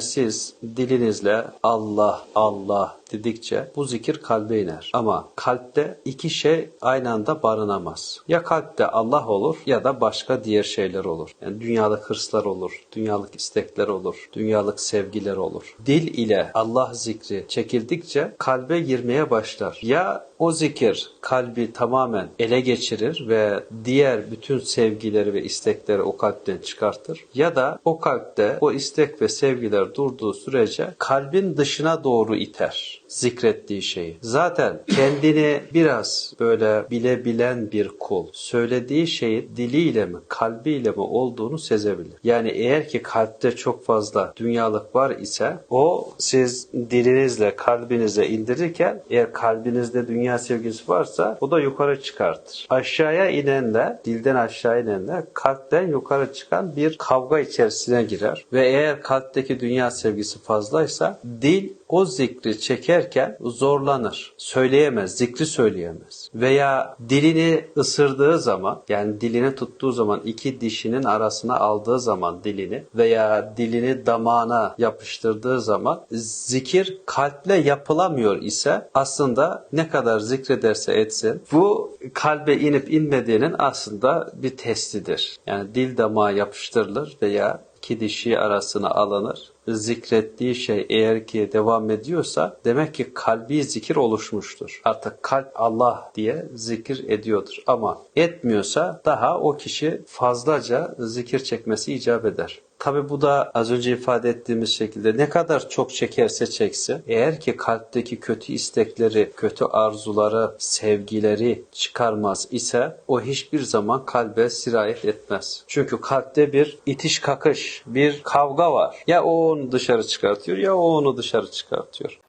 Siz dilinizle Allah Allah dedikçe bu zikir kalbe iner. Ama kalpte iki şey aynı anda barınamaz. Ya kalpte Allah olur ya da başka diğer şeyler olur. Yani dünyalık hırslar olur, dünyalık istekler olur, dünyalık sevgiler olur. Dil ile Allah zikri çekildikçe kalbe girmeye başlar. Ya o zikir kalbi tamamen ele geçirir ve diğer bütün sevgileri ve istekleri o kalpten çıkartır. Ya da o kalpte o istek ve sevgiler durduğu sürece kalbin dışına doğru iter zikrettiği şeyi. Zaten kendini biraz böyle bilebilen bir kul söylediği şeyin diliyle mi kalbiyle mi olduğunu sezebilir. Yani eğer ki kalpte çok fazla dünyalık var ise o siz dilinizle kalbinize indirirken eğer kalbinizde dünya sevgisi varsa o da yukarı çıkartır. Aşağıya inenle dilden aşağı inenle kalpten yukarı çıkan bir kavga içerisine girer ve eğer kalpteki dünya sevgisi fazlaysa dil o zikri çekerken zorlanır. Söyleyemez, zikri söyleyemez. Veya dilini ısırdığı zaman yani dilini tuttuğu zaman iki dişinin arasına aldığı zaman dilini veya dilini damağına yapıştırdığı zaman zikir kalple yapılamıyor ise aslında ne kadar zikrederse etsin bu kalbe inip inmediğinin aslında bir testidir. Yani dil damağa yapıştırılır veya iki dişi arasına alınır. Zikrettiği şey eğer ki devam ediyorsa demek ki kalbi zikir oluşmuştur. Artık kalp Allah diye zikir ediyordur. Ama etmiyorsa daha o kişi fazlaca zikir çekmesi icap eder. Tabi bu da az önce ifade ettiğimiz şekilde ne kadar çok çekerse çeksin eğer ki kalpteki kötü istekleri, kötü arzuları, sevgileri çıkarmaz ise o hiçbir zaman kalbe sirayet etmez. Çünkü kalpte bir itiş kakış, bir kavga var. Ya o onu dışarı çıkartıyor ya o onu dışarı çıkartıyor.